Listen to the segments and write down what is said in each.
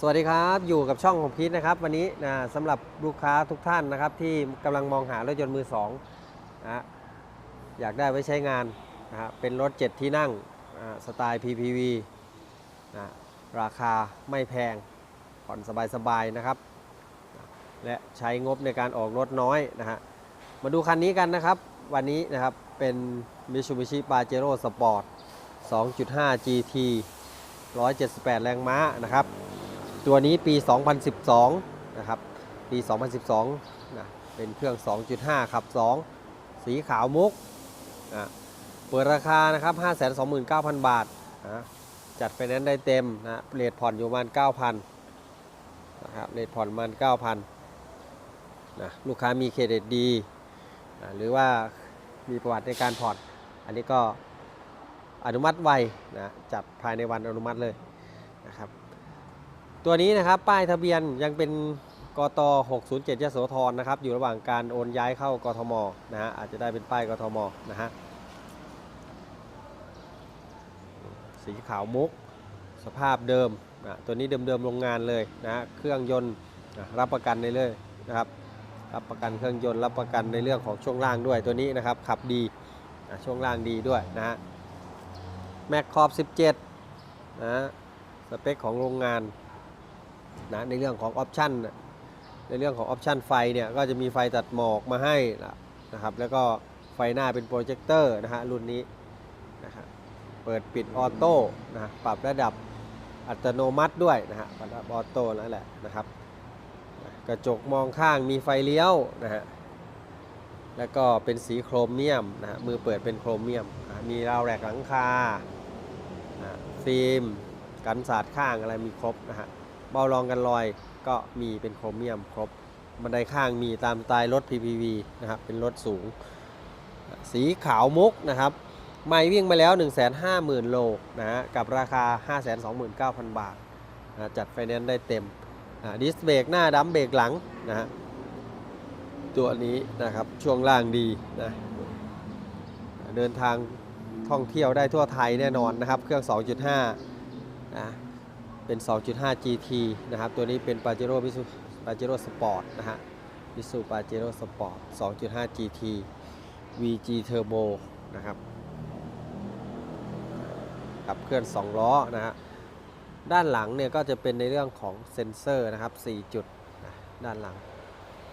สวัสดีครับอยู่กับช่องของพีทนะครับ วันนี้นะสำหรับลูกค้าทุกท่านนะครับ ที่กำลังมองหารถยนต์มือสองนะอยากได้ไว้ใช้งานนะฮะเป็นรถ 7 ที่นั่งสไตล์ PPV นะราคาไม่แพงผ่อนสบายๆนะครับ และใช้งบในการออกรถน้อยนะฮะมาดูคันนี้กันนะครับ วันนี้นะครับเป็น Mitsubishi Pajero Sport 2.5 GT 178 แรงม้านะครับ ตัวนี้ปี 2012 นะครับ ปี 2012 นะ เป็นเครื่อง 2.5 ขับ 2 สีขาวมุกนะเปิดราคานะครับ 529,000 บาทนะจัดไฟแนนซ์ได้เต็มนะเรทผ่อนอยู่ประมาณ 9,000 นะครับเรทผ่อนประมาณ 9,000 นะลูกค้ามีเครดิตดีนะหรือว่ามีประวัติในการผ่อน อันนี้ก็อนุมัติไวนะจัดภายในวันอนุมัติเลย ตัวนี้นะครับป้ายทะเบียนยังเป็นกต607ยโสธรนะครับ อยู่ระหว่างการโอนย้ายเข้ากทมนะฮะอาจจะได้เป็นป้ายกทมนะฮะสีขาวมุก สภาพเดิมนะตัวนี้เดิมๆโรงงานเลยนะฮะเครื่องยนต์รับประกันในเลยนะครับ รับประกันเครื่องยนต์รับประกันในเรื่องของช่วงล่างด้วยตัวนี้นะครับ ขับดีนะช่วงล่างดีด้วยนะฮะแม็กคอบ 17นะฮะสเปคของโรงงาน นะในเรื่องของออปชันในเรื่องของออปชันไฟเนี่ยก็จะมีไฟตัดหมอกมาให้นะครับแล้วก็ไฟหน้าเป็นโปรเจคเตอร์นะฮะรุ่นนี้นะครับเปิดปิดออโต้นะฮะปรับระดับอัตโนมัติด้วยนะฮะปรับออโต้แล้วแหละนะครับ กระจกมองข้างมีไฟเลี้ยวนะฮะแล้วก็เป็นสีโครเมียมนะฮะมือเปิดเป็นโครเมียมอะมีราวแรกหลังคานะฟิล์มกันสาดข้างอะไรมีครบนะฮะ เบารองกันรอยก็มีเป็นโครเมียมครบ บันไดข้างมีตามสไตล์รถ PPV นะครับเป็นรถสูง สีขาวมุกนะครับ ไม่วิ่งมาแล้ว 150,000 โลนะฮะกับราคา 529,000 บาทนะจัดไฟแนนซ์ได้เต็มดิสเบรกหน้าดัมเบรกหลังนะฮะตัวนี้นะครับช่วงล่างดีนะเดินทางท่องเที่ยวได้ทั่วไทยแน่นอนนะครับ เครื่อง 2.5นะ เป็น 2.5 GT นะครับ ตัวนี้เป็น Pajero Misu Pajero Sport นะฮะ Misu Pajero Sport 2.5 GT VG Turbo นะครับขับเคลื่อน 2 ล้อนะฮะด้านหลังเนี่ยก็จะเป็นในเรื่องของเซ็นเซอร์นะครับ 4 จุดนะด้านหลัง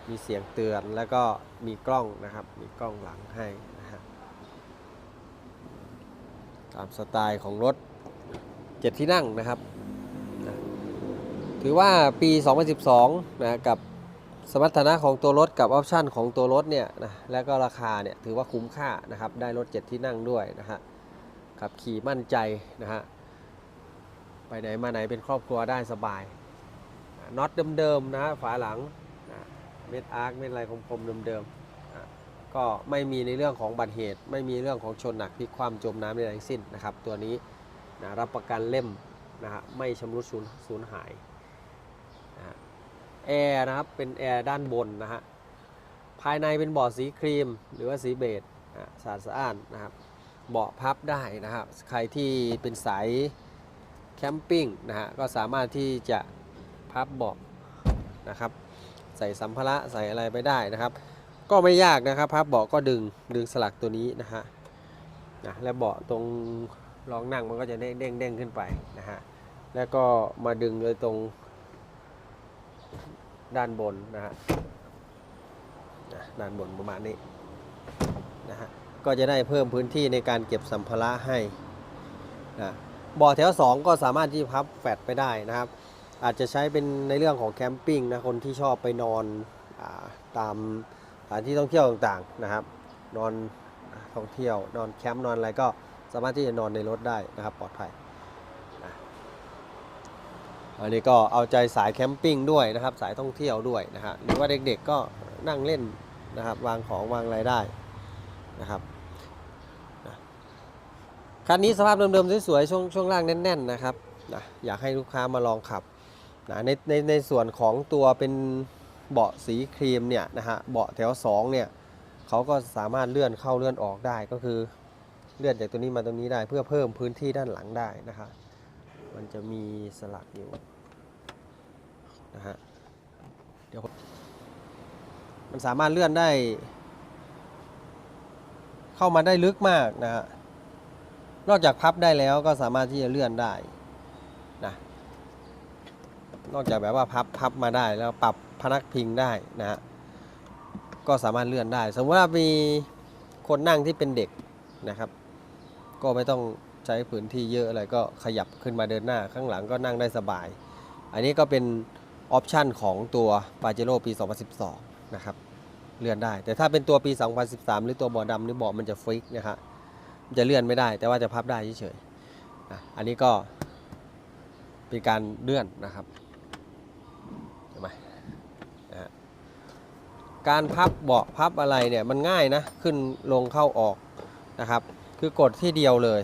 มีเสียงเตือนแล้วก็มีกล้องนะครับ มีกล้องหลังให้นะฮะตามสไตล์ของรถ 7 ที่นั่งนะครับ ถือว่าปี 2012 นะกับสมรรถนะของตัวรถกับออปชันของตัวรถเนี่ยนะและก็ราคาเนี่ยถือว่าคุ้มค่านะครับได้รถ 7 ที่นั่งด้วยนะฮะขับขี่มั่นใจนะฮะไปไหนมาไหนเป็นครอบครัวได้สบายน็อตเดิมๆนะฮะฝาหลังนะเม็ดอาร์คเม็ดอะไรคมๆเดิมๆนะก็ไม่มีในเรื่องของบัตรเหตุ ไม่มีเรื่องของชนหนักพลิกความจมน้ำใดทั้งสิ้นนะครับตัวนี้นะรับประกันเล่มนะฮะไม่ชำรุดสูญสูญหาย แอร์นะครับ เป็นแอร์ด้านบนนะฮะ ภายในเป็นเบาะสีครีม หรือว่าสีเบจสะอาดสะอ้านนะครับ เบาะพับได้นะครับ ใครที่เป็นสายแคมปิ้งนะฮะ ก็สามารถที่จะพับเบาะนะครับ ใส่สัมภาระใส่อะไรไปได้นะครับ ก็ไม่ยากนะครับ พับเบาะก็ดึงดึงสลักตัวนี้นะฮะนะและเบาะตรงรองนั่งมันก็จะเด้งเด้งเด้งขึ้นไปนะฮะ แล้วก็มาดึงเลยตรง ด้านบนนะฮะด้านบนประมาณนี้นะฮะก็จะได้เพิ่มพื้นที่ในการเก็บสัมภาระให้นะบ่อแถว 2 ก็สามารถที่พับแฟดไปได้นะครับ อาจจะใช้เป็นในเรื่องของแคมปิ้งนะคนที่ชอบไปนอนอตามสถานที่ท่องเที่ยวต่างๆนะครับ นอนท่องเที่ยวนอนแคมป์นอนอะไรก็สามารถที่จะนอนในรถได้นะครับปลอดภัย อันนี้ก็เอาใจสายแคมปิ้งด้วยนะครับ สายท่องเที่ยวด้วยนะฮะหรือว่าเด็กๆก็นั่งเล่นนะครับ วางของวางอะไรได้นะครับคันนี้สภาพเดิมๆสวยๆช่วงช่วงล่างแน่นๆนะครับนะอยากให้ลูกค้ามาลองขับนะในในในส่วนของตัวเป็นเบาะสีครีมเนี่ยนะฮะเบาะแถว2เนี่ยเขาก็สามารถเลื่อนเข้าเลื่อนออกได้ก็คือเลื่อนจากตัวนี้มาตรงนี้ได้เพื่อเพิ่มพื้นที่ด้านหลังได้นะครับ มันจะมีสลักอยู่นะฮะเดี๋ยวมันสามารถเลื่อนได้ เข้ามาได้ลึกมากนะฮะนอกจากพับได้แล้วก็สามารถที่จะเลื่อนได้นะนอกจากแบบว่าพับพับมาได้แล้วปรับพนักพิงได้นะฮะก็สามารถเลื่อนได้ สมมติว่ามีคนนั่งที่เป็นเด็กนะครับ ก็ไม่ต้อง ใช้พื้นที่เยอะอะไรก็ขยับขึ้นมาเดินหน้าข้างหลังก็นั่งได้สบาย อันนี้ก็เป็นออปชันของตัวปาเจโร่ปี 2012 นะครับ เลื่อนได้ แต่ถ้าเป็นตัวปี 2013 หรือตัวเบาดำหรือเบามันจะฟิกนะครับจะเลื่อนไม่ได้แต่ว่าจะพับได้เฉยๆอันนี้ก็เป็นการเลื่อนนะครับเห็นไหมการพับเบาะพับอะไรเนี่ยมันง่ายนะ ขึ้นลงเข้าออกนะครับ คือกดที่เดียวเลย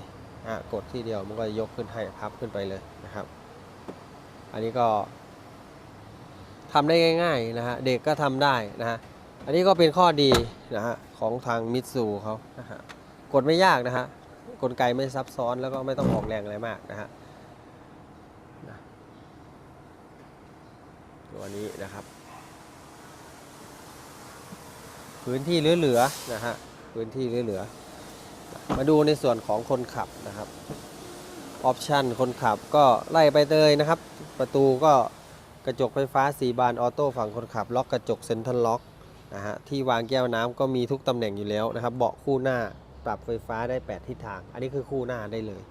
อะกดที่เดียวมันก็จะยกขึ้นให้พับขึ้นไปเลยนะครับ อันนี้ก็ทำได้ง่ายๆนะฮะเด็กก็ทำได้นะฮะอันนี้ก็เป็นข้อดีนะฮะของทางมิตซูเขานะฮะกดไม่ยากนะฮะกลไกไม่ซับซ้อนแล้วก็ไม่ต้องออกแรงอะไรมากนะฮะนะตัวนี้นะครับ พื้นที่เหลือๆนะฮะพื้นที่เหลือๆ มาดูในส่วนของคนขับนะครับออปชันคนขับก็ไล่ไปเลยนะครับ ประตูก็กระจกไฟฟ้า 4 บานออโต้ฝั่งคนขับ ล็อกกระจกเซ็นทรัลล็อกนะฮะที่วางแก้วน้ำก็มีทุกตำแหน่งอยู่แล้วนะครับ เบาะคู่หน้าปรับไฟฟ้าได้ 8 ทิศทาง อันนี้คือคู่หน้าได้เลย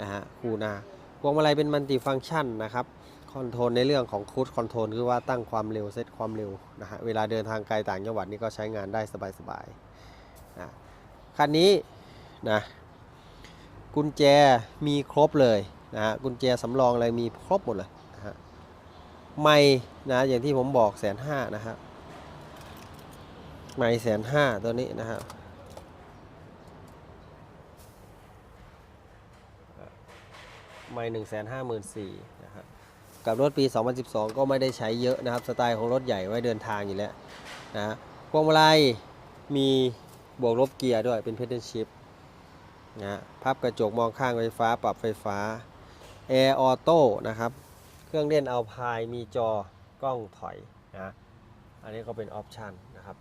นะฮะคู่หน้าพวงมาลัยเป็นมัลติฟังก์ชันนะครับคอนโทรลในเรื่องของคูดคอนโทรลคือว่าตั้งความเร็วเซตความเร็วนะฮะเวลาเดินทางไกลต่างจังหวัดนี่ก็ใช้งานได้สบายๆนะคันนี้ นะกุญแจมีครบเลยนะฮะกุญแจสำรองอะไรมีครบหมดเลยนะฮะไม่นะอย่างที่ผมบอกแสนห้านะฮะไม่แสนห้าตัวนี้นะฮะไม่หนึ่งแสนห้าหมื่นสี่นะครับกับรถปี 2012 ก็ไม่ได้ใช้เยอะนะครับ สไตล์ของรถใหญ่ไว้เดินทางอยู่แล้วนะฮะพวงมาลัยมีบวกลบเกียร์ด้วยเป็นเพด a ชิพ นะพับกระจกมองข้างไฟฟ้า ปรับไฟฟ้า Air Auto นะครับ เครื่องเล่นเอาพายมีจอกล้องถอยนะอันนี้ก็เป็นออปชันนะครับ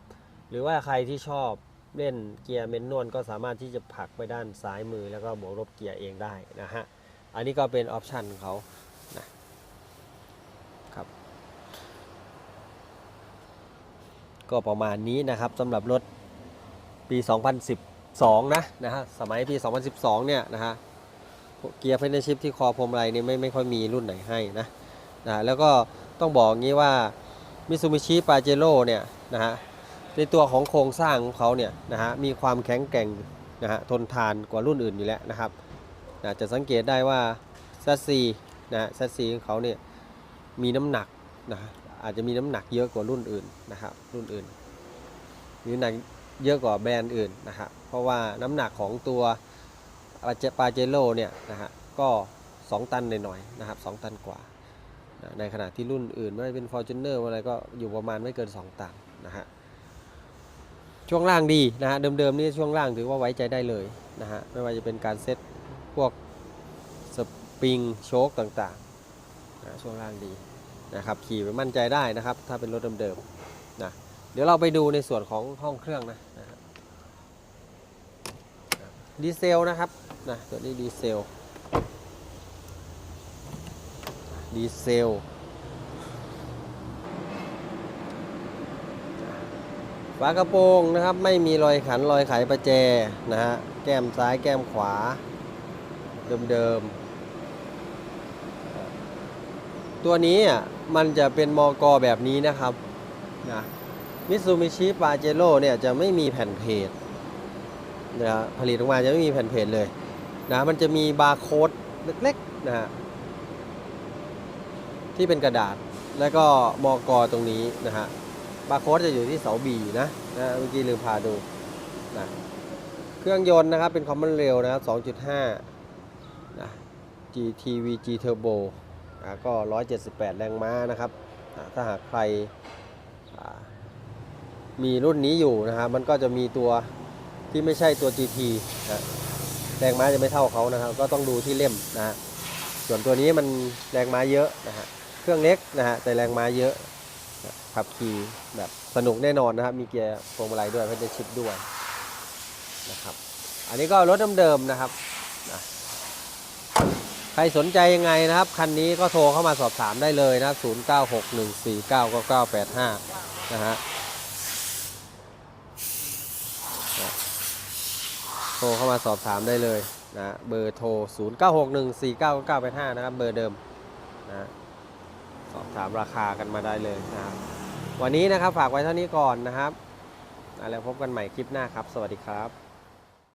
หรือว่าใครที่ชอบเล่นเกียร์เมนนวลก็สามารถที่จะผลักไปด้านซ้ายมือแล้วก็บวกลบเกียร์เองได้นะฮะ อันนี้ก็เป็นออปชันของเขานะครับ ก็ประมาณนี้นะครับสำหรับรถปี 2012 นะนะฮะสมัยปี 2012 เนี่ยนะฮะเกียร์เพนชิพที่คอพรมไรนี่ไม่ไม่ค่อยมีรุ่นไหนให้นะนะแล้วก็ต้องบอกงี้ว่ามิซูมิชิปาเจโร่เนี่ยนะฮะในตัวของโครงสร้างของเขาเนี่ยนะฮะมีความแข็งแกร่งนะฮะทนทานกว่ารุ่นอื่นอยู่แล้วนะครับนะจะสังเกตได้ว่าแซสซีนะแซสซีของเขาเนี่ยมีน้ำหนักนะอาจจะมีน้ำหนักเยอะกว่ารุ่นอื่นนะครับรุ่นอื่นมีน้ำหนัก เยอะกว่าแบรนด์อื่นนะครับเพราะว่าน้ำหนักของตัวปาเจโร่เนี่ยนะฮะก็ 2 ตันหน่อยๆนะครับ2ตันกว่า ในขณะที่รุ่นอื่นไม่ว่าเป็น f o r t u n e r อะไรก็อยู่ประมาณไม่เกิน 2 ตันนะฮะช่วงล่างดีนะฮะเดิมๆนี่ช่วงล่างถือว่าไว้ใจได้เลยนะฮะไม่ว่าจะเป็นการเซ็ตพวกสปริงโชคต่างๆนะช่วงล่างดีนะครับขี่ไปมั่นใจได้นะครับ ถ้าเป็นรถเดิมๆนะ เดี๋ยวเราไปดูในส่วนของห้องเครื่องนะนะดีเซลนะครับนะตัวนี้ดีเซลดีเซลฝากระโปรงนะครับไม่มีรอยขันรอยไขประแจนะฮะแก้มซ้ายแก้มขวา เดิมๆ ตัวนี้อะมันจะเป็นมอกอแบบนี้นะครับนะ มิซูมิชิปาเจโร่เนี่ยจะไม่มีแผ่นเพจนะผลิตออกมาจะไม่มีแผ่นเพจเลยนะมันจะมีบาร์โค้ดเล็กๆนะฮะที่เป็นกระดาษแล้วก็มอกอตรงนี้นะฮะบาร์โค้ดจะอยู่ที่เสาบีนะนะเมื่อกี้ลืมพาดูนะเครื่องยนต์นะครับเป็นคอมมอนเรลนะครับ2.5นะ GTVG Turbo อ่าก็ 178 แรงม้านะครับ ถ้าหากใคร มีรุ่นนี้อยู่นะครับ มันก็จะมีตัวที่ไม่ใช่ตัว GT นะแรงม้าจะไม่เท่าเขานะครับ ก็ต้องดูที่เล่มนะฮะส่วนตัวนี้มันแรงม้าเยอะนะฮะเครื่องเล็กนะฮะแต่แรงม้าเยอะนะขับขี่แบบสนุกแน่นอนนะครับ มีเกียร์พวงมาลัยด้วยเพชรชิปด้วยนะครับ อันนี้ก็รถเดิมๆนะครับนะใครสนใจยังไงนะครับ คันนี้ก็โทรเข้ามาสอบถามได้เลยนะ 0961499985 นะฮะนะ ทรเข้ามาสอบถามได้เลยนะเบอร์โทร 0961499985 นะครับเบอร์เดิมนะสอบถามราคากันมาได้เลยนะครับวันนี้นะครับฝากไว้เท่านี้ก่อนนะครับแล้วพบกันใหม่คลิปหน้าครับ สวัสดีครับ